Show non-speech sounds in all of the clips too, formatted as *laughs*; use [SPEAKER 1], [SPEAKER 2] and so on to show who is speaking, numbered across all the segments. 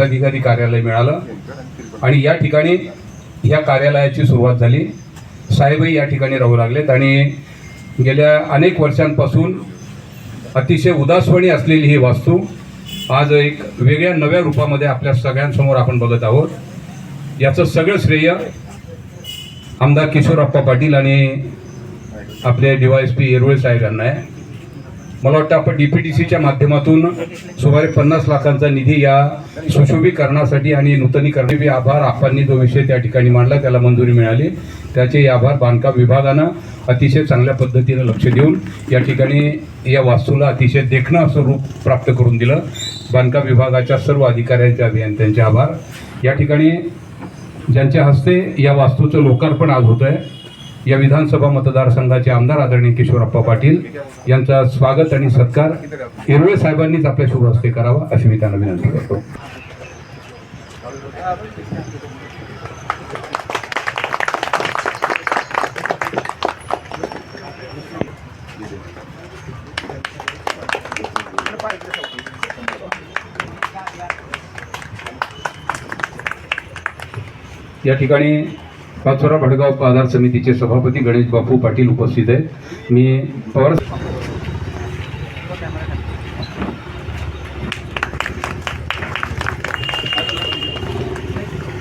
[SPEAKER 1] Police कार्यालय मिळालं. आणि या ठिकाणी ह्या कार्यालयाची सुरुवात झाली. साहेबही या ठिकाणी राहू लागलेत आणि गेल्या अनेक वर्षांपासून अतिशय उदासवाणी असलेली ही वास्तू आज एक वेगळ्या नव्या रूपामध्ये आपल्या सगळ्यांसमोर आपण बघत आहोत. याचं सगळं श्रेय आमदार किशोरप्पा पाटील आणि आपले D Y S P Yerule साहेब यांना आहे. मला वाटतं आपण डी पी टी सीच्या माध्यमातून सुमारे पन्नास लाखांचा निधी या सुशोभीकरणासाठी आणि नूतनीकरणाचे आभार आपांनी जो विषय त्या ठिकाणी मांडला त्याला मंजुरी मिळाली. त्याचे आभार बांधकाम विभागानं अतिशय चांगल्या पद्धतीनं लक्ष देऊन या ठिकाणी या वास्तूला अतिशय देखणं असं रूप प्राप्त करून दिलं. बांधकाम विभागाच्या सर्व अधिकाऱ्यांचे अभियंत्यांचे आभार. या ठिकाणी ज्यांच्या हस्ते या वास्तूचं लोकार्पण आज होतं आहे या विधानसभा मतदारसंघाचे आमदार आदरणीय किशोरप्पा पाटील यांचा स्वागत आणि सत्कार हिरवे साहेबांनीच आपल्या शुभ हस्ते करावा अशी मी त्यांना विनंती करतो. या ठिकाणी पाचोरा भडगाव बाजार समितीचे सभापती गणेश बापू पाटील उपस्थित आहेत. मी पवार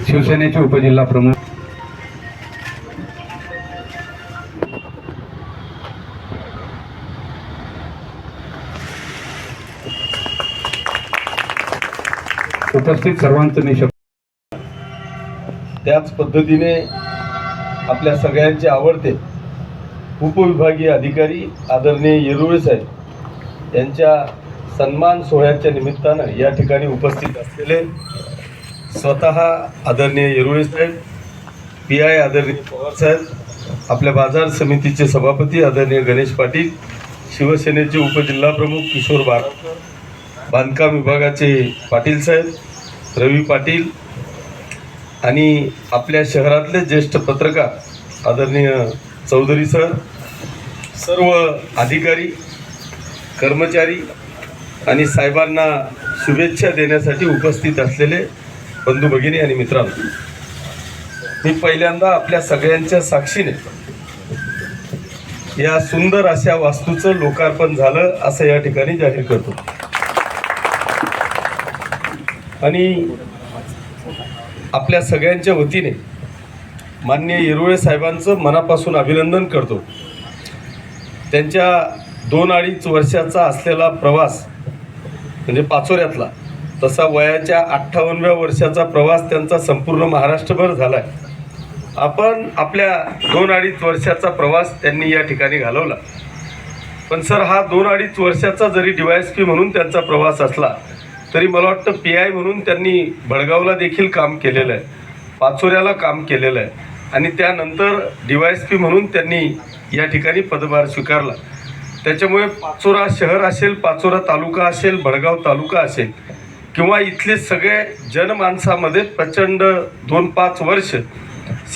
[SPEAKER 1] शिवसेनेचे उपजिल्हा प्रमुख उपस्थित सर्वांचं मी शब्द
[SPEAKER 2] त्याच पद्धतीने आपल्या सगळ्यांचे आवडते. उपविभागीय अधिकारी आदरणीय येरुळे साहेब यांच्या सन्मान सोहळ्याच्या निमित्तानं या ठिकाणी उपस्थित असलेले स्वतः आदरणीय येरुळे साहेब पी आय आदरणीय पवार साहेब आपल्या बाजार समितीचे सभापती आदरणीय गणेश पाटील शिवसेनेचे उपजिल्हाप्रमुख किशोर बाराकर बांधकाम विभागाचे पाटील साहेब रवी पाटील आणि आपल्या शहरातले ज्येष्ठ पत्रकार आदरणीय चौधरी सर सर्व अधिकारी कर्मचारी आणि साहेबांना शुभेच्छा देण्यासाठी उपस्थित असलेले बंधू भगिनी आणि मित्रांनो मी पहिल्यांदा आपल्या सगळ्यांच्या साक्षीने या सुंदर अशा वास्तूचं लोकार्पण झालं असं या ठिकाणी जाहीर करतो. आणि आपल्या सगळ्यांच्या वतीने मान्य येरुळे साहेबांचं मनापासून अभिनंदन करतो. त्यांच्या दोन अडीच वर्षाचा असलेला प्रवास म्हणजे पाचोऱ्यातला तसा वयाच्या अठ्ठावन्नव्या वर्षाचा प्रवास त्यांचा संपूर्ण महाराष्ट्रभर झाला आहे आपण आपल्या दोन अडीच वर्षाचा प्रवास त्यांनी या ठिकाणी घालवला. पण सर हा दोन अडीच वर्षाचा जरी डिवायस की म्हणून त्यांचा प्रवास असला तरी मला वाटतं पी आय म्हणून त्यांनी भडगावला देखील काम केलेलं आहे. पाचोऱ्याला काम केलेलं आहे. आणि त्यानंतर डी वाय एस पी म्हणून त्यांनी या ठिकाणी पदभार स्वीकारला. त्याच्यामुळे पाचोरा शहर असेल पाचोरा तालुका असेल भडगाव तालुका असेल किंवा इथले सगळे जनमानसामध्ये प्रचंड दोन पाच वर्ष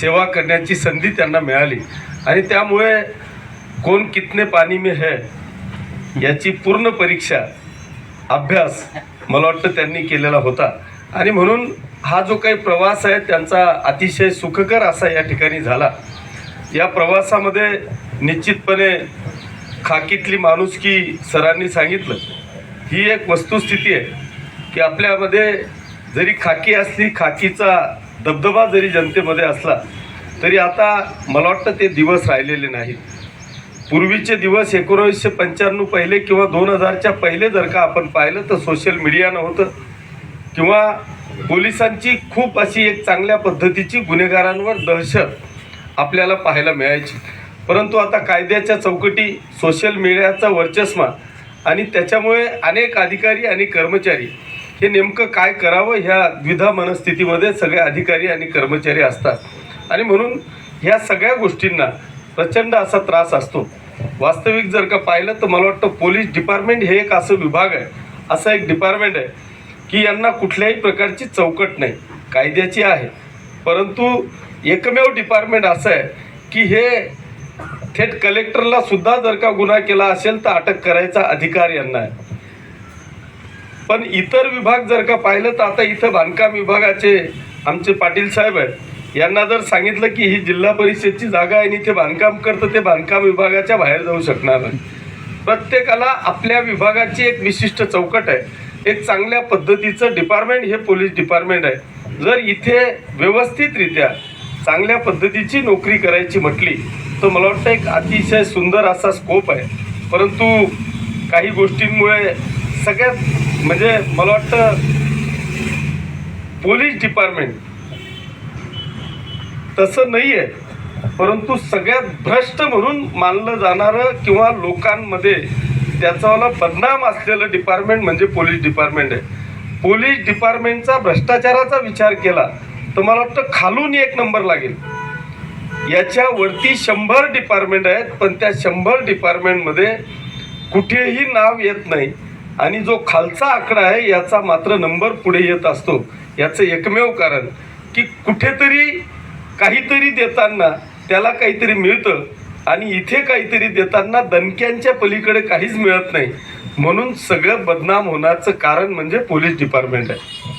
[SPEAKER 2] सेवा करण्याची संधी त्यांना मिळाली. आणि त्यामुळे कोण कितने पाणी में है याची पूर्ण परीक्षा अभ्यास मला वाटतं त्यांनी केलेला होता. आणि म्हणून हा जो काही प्रवास आहे त्यांचा अतिशय सुखकर असा या ठिकाणी झाला. या प्रवासामध्ये निश्चितपणे खाकीतली माणुसकी सरांनी सांगितलं. ही एक वस्तुस्थिती आहे की आपल्यामध्ये जरी खाकी असली खाकीचा दबदबा जरी जनतेमध्ये असला तरी आता मला वाटतं ते दिवस राहिलेले नाहीत. पूर्वीचे दिवस एकोणावीसशे पंच्याण्णव पहिले किंवा दोन हजारच्या पहिले जर का आपण पाहिलं तर सोशल मीडिया नव्हतं किंवा पोलिसांची खूप अशी एक चांगल्या पद्धतीची गुन्हेगारांवर दहशत आपल्याला पाहायला मिळायची. परंतु आता कायद्याच्या चौकटी सोशल मीडियाचा वर्चस्मा आणि त्याच्यामुळे अनेक अधिकारी आणि कर्मचारी हे नेमकं काय करावं ह्या द्विधा मनस्थितीमध्ये सगळे अधिकारी आणि कर्मचारी असतात. आणि म्हणून ह्या सगळ्या गोष्टींना प्रचंड असा त्रास असतो. वास्तविक जर का पाहिलं तर मला वाटतं पोलीस डिपार्टमेंट हे एक असं विभाग आहे. असं एक डिपार्टमेंट आहे की यांना कुठल्याही प्रकारची चौकट नाही. कायद्याची आहे. परंतु एकमेव डिपार्टमेंट असं आहे की हे थेट कलेक्टरला सुद्धा जर का गुन्हा केला असेल तर अटक करायचा अधिकार यांना आहे. पण इतर विभाग जर का पाहिलं तर आता इथं बांधकाम विभागाचे आमचे पाटील साहेब आहेत. यांना जर सांगितलं की ही जिल्हा परिषदची जागा आहे आणि इथे बांधकाम करतं ते बांधकाम विभागाच्या बाहेर जाऊ शकणार नाही. प्रत्येकाला आपल्या विभागाची एक विशिष्ट चौकट आहे. एक चांगल्या पद्धतीचं डिपार्टमेंट हे पोलीस डिपार्टमेंट आहे. जर इथे व्यवस्थितरित्या चांगल्या पद्धतीची नोकरी करायची म्हटली तर मला वाटतं एक अतिशय सुंदर असा स्कोप आहे. परंतु काही गोष्टींमुळे सगळ्यात म्हणजे मला वाटतं पोलीस डिपार्टमेंट तसं नाही आहे परंतु सगळ्यात भ्रष्ट म्हणून मानलं जाणारं किंवा लोकांमध्ये त्याचावाला बदनाम असलेलं डिपार्टमेंट म्हणजे पोलीस डिपार्टमेंट आहे. पोलीस डिपार्टमेंटचा भ्रष्टाचाराचा विचार केला तर मला वाटतं खालून एक नंबर लागेल. याच्यावरती शंभर डिपार्टमेंट आहेत पण त्या शंभर डिपार्टमेंटमध्ये कुठेही नाव येत नाही. आणि जो खालचा आकडा आहे याचा मात्र नंबर पुढे येत असतो. याचं एकमेव कारण की कुठेतरी काहीतरी देताना त्याला काहीतरी मिळतं आणि इथे काहीतरी देताना दणक्यांच्या पलीकडे काहीच मिळत नाही. म्हणून सगळं बदनाम होण्याचं कारण म्हणजे पोलीस डिपार्टमेंट आहे.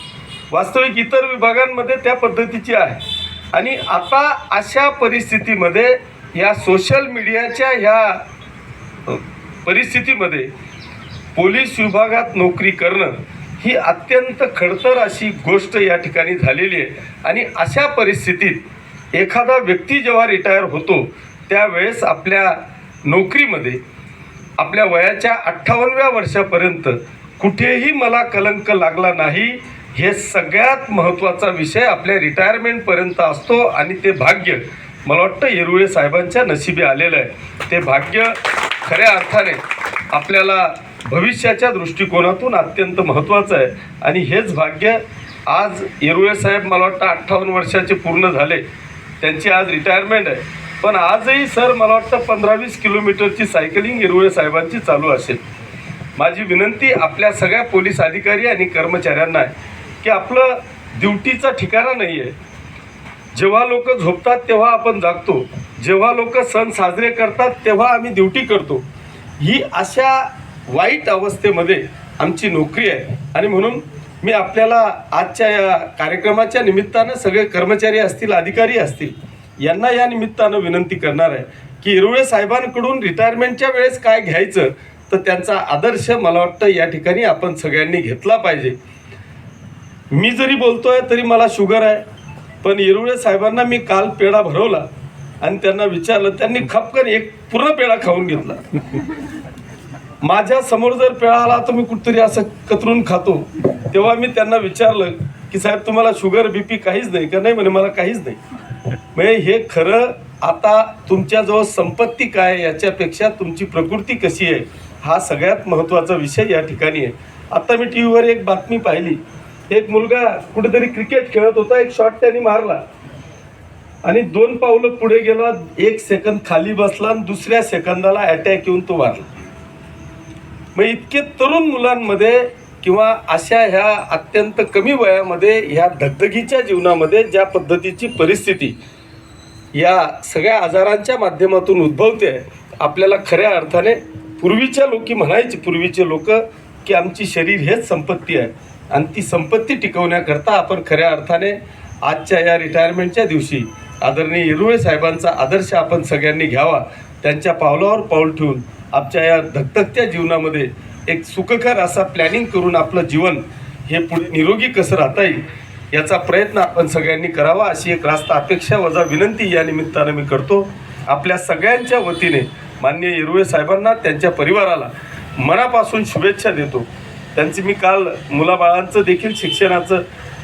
[SPEAKER 2] वास्तविक इतर विभागांमध्ये त्या पद्धतीची आहे. आणि आता अशा परिस्थितीमध्ये या सोशल मीडियाच्या ह्या परिस्थितीमध्ये पोलीस विभागात नोकरी करणं ही अत्यंत खडतर अशी गोष्ट या ठिकाणी झालेली आहे. आणि अशा परिस्थितीत एखादा व्यक्ती जेव्हा रिटायर होतो त्यावेळेस आपल्या नोकरीमध्ये आपल्या वयाच्या अठ्ठावन्नव्या वर्षापर्यंत कुठेही मला कलंक लागला नाही हे सगळ्यात महत्त्वाचा विषय आपल्या रिटायरमेंटपर्यंत असतो आणि ते भाग्य मला वाटतं येरुळे साहेबांच्या नशिबी आलेलं आहे. ते भाग्य खऱ्या अर्थाने आपल्याला भविष्याच्या दृष्टिकोनातून अत्यंत महत्त्वाचं आहे. आणि हेच भाग्य आज येरुळे साहेब मला वाटतं अठ्ठावन्न वर्षाचे पूर्ण झाले. त्यांची आज रिटायरमेंट आहे. पण आजही सर मला वाटतं पंधरा वीस किलोमीटरची सायकलिंग हिरवळे साहेबांची चालू असेल. माझी विनंती आपल्या सगळ्या पोलीस अधिकारी आणि कर्मचाऱ्यांना आहे की आपलं ड्युटीचा ठिकाणा नाही आहे जेव्हा लोक झोपतात तेव्हा आपण जागतो. जेव्हा लोक सण साजरे करतात तेव्हा आम्ही ड्युटी करतो. ही अशा वाईट अवस्थेमध्ये आमची नोकरी आहे. आणि म्हणून मी आपल्याला आजच्या या कार्यक्रमाच्या निमित्तानं सगळे कर्मचारी असतील अधिकारी असतील यांना या निमित्तानं विनंती करणार आहे की इरुळे साहेबांकडून रिटायरमेंटच्या वेळेस काय घ्यायचं तर त्यांचा आदर्श मला वाटतं या ठिकाणी आपण सगळ्यांनी घेतला पाहिजे. मी जरी बोलतोय तरी मला शुगर आहे पण येरुळे साहेबांना मी काल पेढा भरवला आणि त्यांना विचारलं त्यांनी खपकन एक पूर्ण पेढा खाऊन घेतला. माझ्यासमोर जर पेढा आला तर मी कुठतरी असं कतरून खातो. तेव्हा मी त्यांना विचारलं की साहेब तुम्हाला शुगर बीपी काहीच नाही का? नाही म्हणे मला काहीच नाही. म्हणजे हे खरं आता तुमच्याजवळ संपत्ती काय याच्यापेक्षा तुमची प्रकृती कशी आहे हा सगळ्यात महत्त्वाचा विषय या ठिकाणी आहे. आता मी टी व्हीवर एक बातमी पाहिली. एक मुलगा कुठेतरी क्रिकेट खेळत होता एक शॉट त्यांनी मारला. आणि दोन पावलं पुढे गेला एक सेकंद खाली बसला आणि दुसऱ्या सेकंदाला अटॅक येऊन तो वारला. मग इतके तरुण मुलांमध्ये किंवा अशा ह्या अत्यंत कमी वयामध्ये ह्या धगधगीच्या जीवनामध्ये ज्या पद्धतीची परिस्थिती या सगळ्या आजारांच्या माध्यमातून उद्भवते आहे आपल्याला खऱ्या अर्थाने पूर्वीच्या लोकी म्हणायची पूर्वीचे लोक की आमची शरीर हेच संपत्ती आहे. आणि ती संपत्ती टिकवण्याकरता आपण खऱ्या अर्थाने आजच्या या रिटायरमेंटच्या दिवशी आदरणीय येरुळे साहेबांचा आदर्श आपण सगळ्यांनी घ्यावा त्यांच्या पावलावर पाऊल ठेवून आमच्या या धगधगत्या जीवनामध्ये एक सुखकर असा प्लॅनिंग करून आपलं जीवन हे पुढे निरोगी कसं राहता येईल याचा प्रयत्न आपण सगळ्यांनी करावा अशी एक रास्त अपेक्षा वजा विनंती या निमित्तानं मी करतो. आपल्या सगळ्यांच्या वतीने मान्य येरुळे साहेबांना त्यांच्या परिवाराला मनापासून शुभेच्छा देतो. त्यांची मी काल मुलाबाळांचं देखील शिक्षणाचं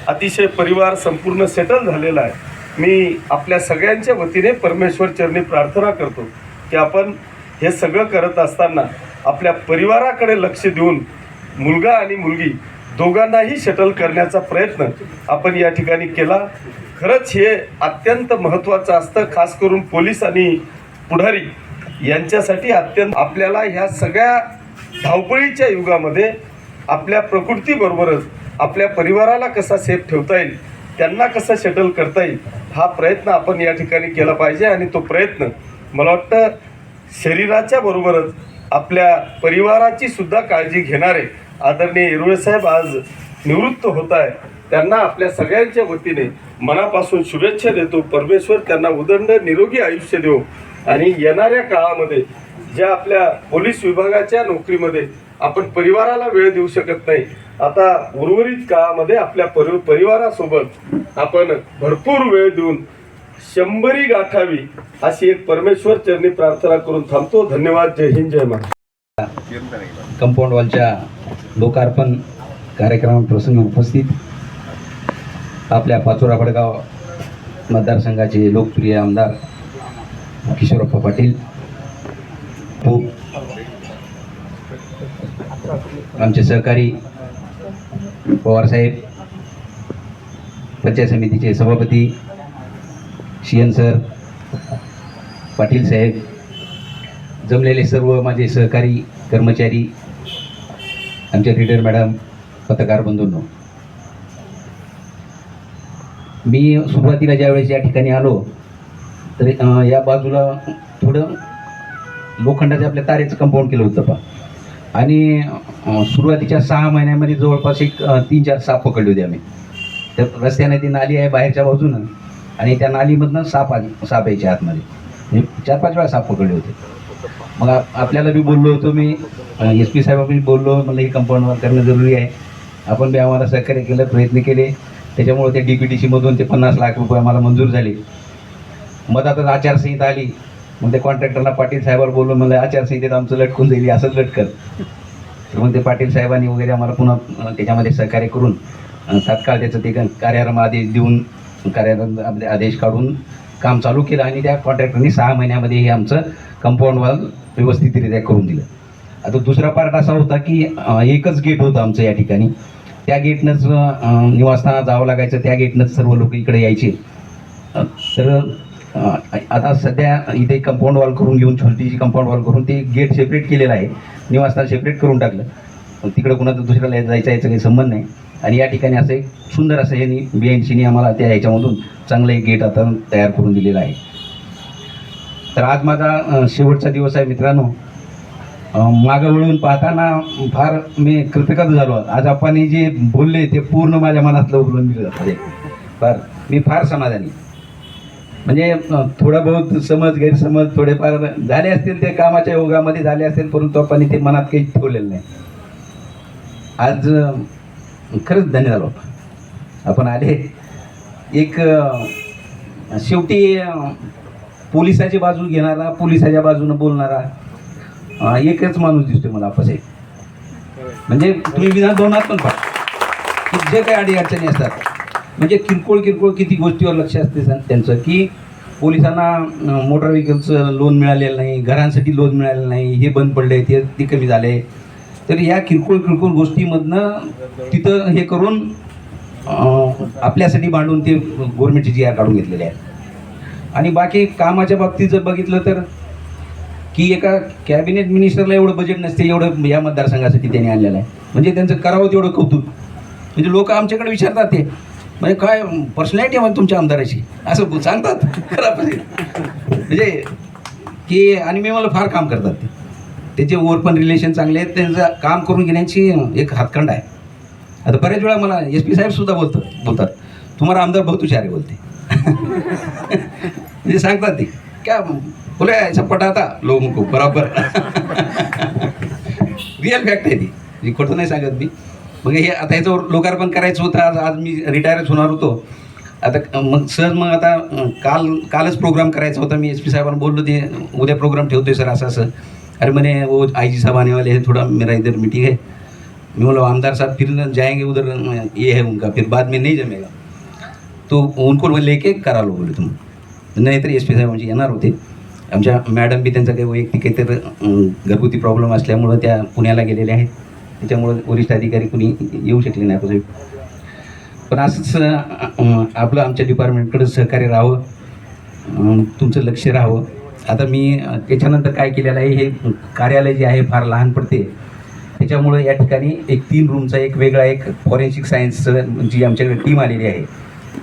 [SPEAKER 2] अतिशय परिवार संपूर्ण सेटल झालेलं आहे. मी आपल्या सगळ्यांच्या वतीने परमेश्वर चरणी प्रार्थना करतो की आपण हे सगळं करत असताना आपल्या परिवाराकडे लक्ष देऊन मुलगा आणि मुलगी दोघांनाही शटल करण्याचा प्रयत्न आपण या ठिकाणी केला. खरंच हे अत्यंत महत्त्वाचं असतं खास करून पोलीस आणि पुढारी यांच्यासाठी अत्यंत आपल्याला ह्या सगळ्या धावपळीच्या युगामध्ये आपल्या प्रकृतीबरोबरच आपल्या परिवाराला कसा सेफ ठेवता येईल त्यांना कसं शटल करता येईल हा प्रयत्न आपण या ठिकाणी केला पाहिजे आणि तो प्रयत्न मला वाटतं शरीराच्या बरोबरच आपल्या परिवाराची सुद्धा काळजी घेणारे आदरणीय हिरवे साहेब आज निवृत्त होत आहे त्यांना आपल्या सगळ्यांच्या वतीने मनापासून शुभेच्छा देतो. परमेश्वर त्यांना उदंड निरोगी आयुष्य देऊ आणि येणाऱ्या काळामध्ये ज्या आपल्या पोलीस विभागाच्या नोकरीमध्ये आपण परिवाराला वेळ देऊ शकत नाही आता उर्वरित काळामध्ये आपल्या परि परिवारासोबत आपण भरपूर वेळ देऊन शंभरी गाठावी अशी एक परमेश्वर चरणी प्रार्थना करून थांबतो. धन्यवाद. जय हिंद जय महाराष्ट्र.
[SPEAKER 3] कंपाऊंड वॉलच्या लोकार्पण कार्यक्रमाप्रसंगी उपस्थित. आपल्या पाचोरा भडगाव मतदारसंघाचे लोकप्रिय आमदार किशोरप्पा पाटील. आमचे सहकारी पवारसाहेब पंचायत समितीचे सभापती शियन सर पाटील साहेब जमलेले सर्व माझे सहकारी कर्मचारी आमच्या रिडर मॅडम पत्रकार बंधूंनो. मी सुरुवातीला ज्यावेळेस या ठिकाणी आलो तर या बाजूला थोडं लोखंडाच्या आपल्या तारेचं कंपाऊंड केलं होतं पा आणि सुरुवातीच्या सहा महिन्यामध्ये जवळपास एक तीन चार साप पकडले होते आम्ही. तर रस्त्याने ती नाली आहे बाहेरच्या बाजूनं. आणि त्या नालीमधनं साप आली साप यायच्या आतमध्ये. चार पाच वेळा साप पकडले होते. मग आपल्याला बी बोललो होतो मी एस पी साहेबांनी बोललो म्हणलं हे कंपाऊंड करणं जरुरी आहे. आपण बी आम्हाला सहकार्य केलं प्रयत्न केले. त्याच्यामुळे ते डी पी टी सीमधून ते पन्नास लाख रुपये आम्हाला मंजूर झाले. मधातच आचारसंहिता आली. मग ते कॉन्ट्रॅक्टरला पाटील साहेबांना बोललो म्हणलं आचारसंहितेत आमचं लटकून जाईल असंच लटकन तर मग ते पाटील साहेबांनी वगैरे आम्हाला पुन्हा त्याच्यामध्ये सहकार्य करून तात्काळ त्याचं ते कार्यक्रम आदेश देऊन कार्यालयात आपले आदेश काढून काम चालू केलं आणि त्या कॉन्ट्रॅक्टरनी सहा महिन्यामध्ये हे आमचं कंपाऊंड वॉल व्यवस्थितरित्या करून दिलं. आता दुसरा पार्ट असा होता की एकच गेट होतं आमचं या ठिकाणी. त्या गेटनंच निवासस्थानात जावं लागायचं. त्या गेटनंच सर्व लोक इकडे यायचे. तर आता सध्या इथे कंपाऊंड वॉल करून घेऊन छोटीशी कंपाऊंड वॉल करून ते गेट सेपरेट केलेलं आहे. निवासस्थान सेपरेट करून टाकलं. तिकडं कुणाचं दुसऱ्याला जायचं यायचं काही संबंध नाही. आणि या ठिकाणी असं एक सुंदर असं यांनी बी एन सीने आम्हाला त्या ह्याच्यामधून चांगलं एक गेट आता तयार करून दिलेलं आहे. तर आज माझा शेवटचा दिवस आहे मित्रांनो. मागं वळून पाहताना फार मी कृतज्ञ झालो. आज आपण जे बोलले ते पूर्ण माझ्या मनातलं उघडून दिलं. जातं फार मी फार समाधानी. म्हणजे थोडं बहुत समज गैरसमज थोडेफार झाले असतील ते कामाच्या योगामध्ये झाले असतील परंतु आपण ते मनात काही ठेवलेलं नाही. आज खरंच धन्य झालो आपण आले. एक शेवटी पोलिसाची बाजू घेणारा पोलिसाच्या बाजूनं बोलणारा एकच माणूस दिसतोय मला आपस एक. म्हणजे तुम्ही विधान धोरणात पण पहा. की जे काही अडी अडचणी असतात म्हणजे किरकोळ किरकोळ किती गोष्टीवर लक्ष असते त्यांचं की पोलिसांना मोटर व्हेकलचं लोन मिळालेलं नाही घरांसाठी लोन मिळालेलं नाही हे बंद पडले ते ते कमी झाले तर या किरकोळ किरकोळ गोष्टीमधनं तिथं हे करून आपल्यासाठी मांडून ते गव्हर्नमेंटचे जी आर काढून घेतलेले आहेत आणि बाकी कामाच्या बाबतीत जर बघितलं तर की एका कॅबिनेट मिनिस्टरला एवढं बजेट नसते एवढं या मतदारसंघासाठी त्यांनी आणलेलं आहे. म्हणजे त्यांचं करावं तेवढं कौतुक. म्हणजे लोक आमच्याकडे विचारतात ते. म्हणजे काय पर्सनॅलिटी आहे तुमच्या आमदाराची? असं सांगतात. खरं म्हणजे की आणि मी मला फार काम करतात ते. त्याचे ओरपण रिलेशन चांगले आहेत त्यांचं काम करून घेण्याची एक हातखंड आहे. आता बऱ्याच वेळा मला एस पी साहेबसुद्धा बोलतात बोलतात तुम्हाला आमदार बहुत हुशार बोलते. *laughs* म्हणजे सांगतात ते क्या बोले ऐसा पटाता लो लोगों को बराबर. *laughs* रिअल फॅक्ट आहे ती. मी खोटं नाही सांगत मी. मग हे आता ह्याचं लोकार्पण करायचं होतं आज आज मी रिटायरच होणार होतो. आता मग सर मग आता काल कालच प्रोग्राम करायचा होता. मी एस पी साहेबांना बोललो ते उद्या प्रोग्राम ठेवतोय सर असं असं. अरे मैंने वो आई जी साहब आने वाले हैं थोड़ा मेरा इधर मीटिंग है। मैं बोला आमदार साहब फिर जाएंगे उधर ये है उनका फिर बाद में नहीं जमेगा। तो उनको लेके करा लो बोले तुम। नाहीतर एस पी साहेब आमचे येणार होते। आमच्या मॅडम बी त्यांचा काही वैयक्तिक काहीतरी अं, घरगुती प्रॉब्लेम असल्यामुळं त्या पुण्याला गेलेल्या आहेत. त्याच्यामुळं वरिष्ठ अधिकारी कुणी येऊ शकले नाही आपण पण असंच आपलं आमच्या डिपार्टमेंटकडं सहकार्य राहावं. तुमचं लक्ष राहावं. आता मी त्याच्यानंतर काय केलेलं आहे हे कार्यालय जे आहे फार लहान पडते. त्याच्यामुळं या ठिकाणी एक तीन रूमचा एक वेगळा एक फॉरेन्सिक सायन्सचं जी आमच्याकडे टीम आलेली आहे.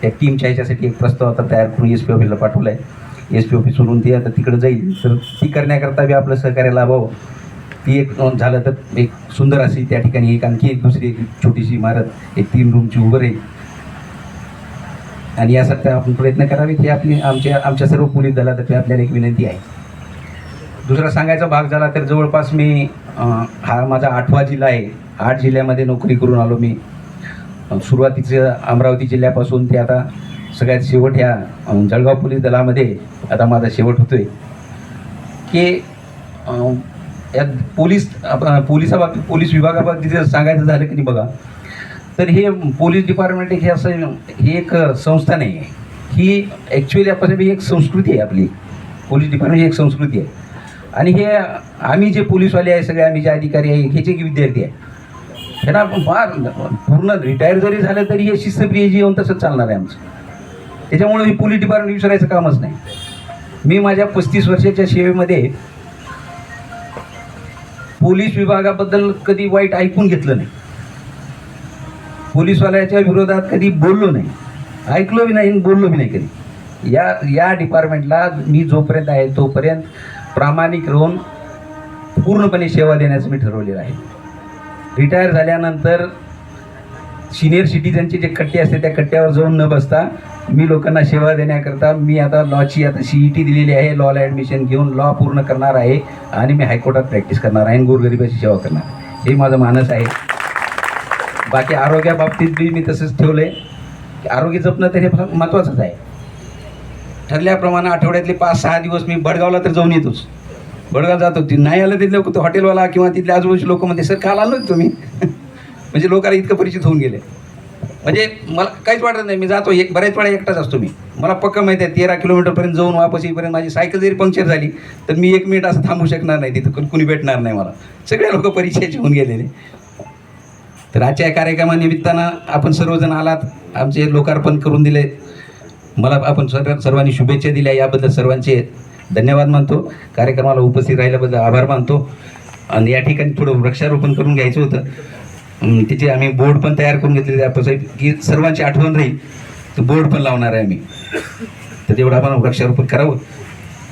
[SPEAKER 3] त्या टीमच्या ह्याच्यासाठी एक प्रस्ताव आता तयार करून एस पी ऑफिसला पाठवला आहे एस पी ऑफिसवरून ती आता तिकडे जाईल. तर ती करण्याकरता बी आपलं सहकार्य लाभावं ती एक झालं तर एक सुंदर अशी त्या ठिकाणी एक आणखी एक दुसरी एक छोटीशी इमारत एक तीन रूमची उभं राहील. आणि यासाठी आपण प्रयत्न करावे हे आपली आमच्या आमच्या सर्व पोलीस दलातर्फे आपल्याला एक विनंती आहे. दुसरा सांगायचा भाग झाला तर जवळपास मी हा माझा आठवा जिल्हा आहे. आठ जिल्ह्यामध्ये नोकरी करून आलो मी. सुरुवातीचं अमरावती जिल्ह्यापासून ते आता सगळ्यात शेवट ह्या जळगाव पोलीस दलामध्ये आता माझा शेवट होतोय. की यात या पोलीस पोलिसाबाबतीत पोलीस विभागाबाबतीत जर सांगायचं झालं की नाही बघा तर हे पोलीस डिपार्टमेंट एक हे असं ही एक संस्था नाही आहे. ही ॲक्च्युली आपण एक संस्कृती आहे आपली. पोलीस डिपार्टमेंट ही एक संस्कृती आहे. आणि हे आम्ही जे पोलीसवाले आहे सगळे आम्ही जे अधिकारी आहे हे जे विद्यार्थी आहे ह्यांना फार पूर्ण रिटायर जरी झालं तरी हे शिस्तप्रिय जीवन तसंच चालणार आहे आमचं. त्याच्यामुळे मी पोलीस डिपार्टमेंट विसरायचं कामच नाही. मी माझ्या पस्तीस वर्षाच्या सेवेमध्ये पोलीस विभागाबद्दल कधी वाईट ऐकून घेतलं नाही. पोलीसवाल्याच्या विरोधात कधी बोललो नाही. ऐकलो बी नाही बोललो बी नाही कधी. या या डिपार्टमेंटला मी जोपर्यंत आहे तोपर्यंत प्रामाणिक राहून पूर्णपणे सेवा देण्याचं मी ठरवलेलं आहे. रिटायर झाल्यानंतर सिनियर सिटीजनचे जे कट्टे असते त्या कट्ट्यावर जाऊन न बसता मी लोकांना सेवा देण्याकरता मी आता लॉची आता सी ई टी दिलेली आहे लॉला ॲडमिशन घेऊन लॉ पूर्ण करणार आहे आणि मी हायकोर्टात प्रॅक्टिस करणार आहे आणि गोरगरिबाची सेवा करणार हे माझं मानस आहे. बाकी आरोग्याबाबतीत बी मी तसंच ठेवलं आहे की आरोग्य जपणं तर हे फार महत्त्वाचंच आहे. ठरल्याप्रमाणे आठवड्यातले पाच सहा दिवस मी बडगावला तर जाऊन येतोच. बडगाव जातो. ती नाही आलं तिथले लोक तो हॉटेलवाला किंवा तिथले आजूबाजूचे लोक म्हणते सर काल आलो तुम्ही. *laughs* म्हणजे लोकांना इतकं परिचित होऊन गेले. म्हणजे मला काहीच वाटत नाही मी जातो एक बऱ्याच वेळा एकटाच असतो मी. मला पक्क माहिती आहे तेरा किलोमीटरपर्यंत जाऊन वापस येईपर्यंत माझी सायकल जरी पंक्चर झाली तर मी एक मिनिट असं थांबू शकणार नाही तिथं कुणी भेटणार नाही मला. सगळे लोक परिचयाचे होऊन गेलेले. तर आजच्या या कार्यक्रमानिमित्तानं आपण सर्वजण आलात. आमचे लोकार्पण करून दिले. मला आपण सर्व सर्वांनी शुभेच्छा दिल्या. याबद्दल सर्वांचे धन्यवाद मानतो. कार्यक्रमाला उपस्थित राहिल्याबद्दल आभार मानतो. आणि या ठिकाणी थोडं वृक्षारोपण करून घ्यायचं होतं. त्याचे आम्ही बोर्ड पण तयार करून घेतलेले आपण की सर्वांची आठवण राहील. तर बोर्ड पण लावणार आहे आम्ही. तर तेवढं आपण वृक्षारोपण करावं.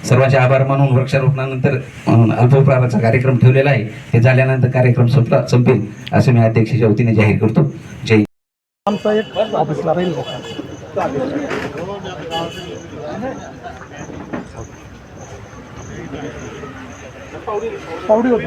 [SPEAKER 3] सर्वांचे आभार मानून वृक्षारोपणानंतर अं, अल्पप्रहाराचा कार्यक्रम ठेवलेला आहे. ते झाल्यानंतर कार्यक्रम संपला संपेल असं मी अध्यक्षाच्या वतीने जाहीर करतो. जय
[SPEAKER 4] आमचा एक ऑफिसला राहील बघा. पावडी होती.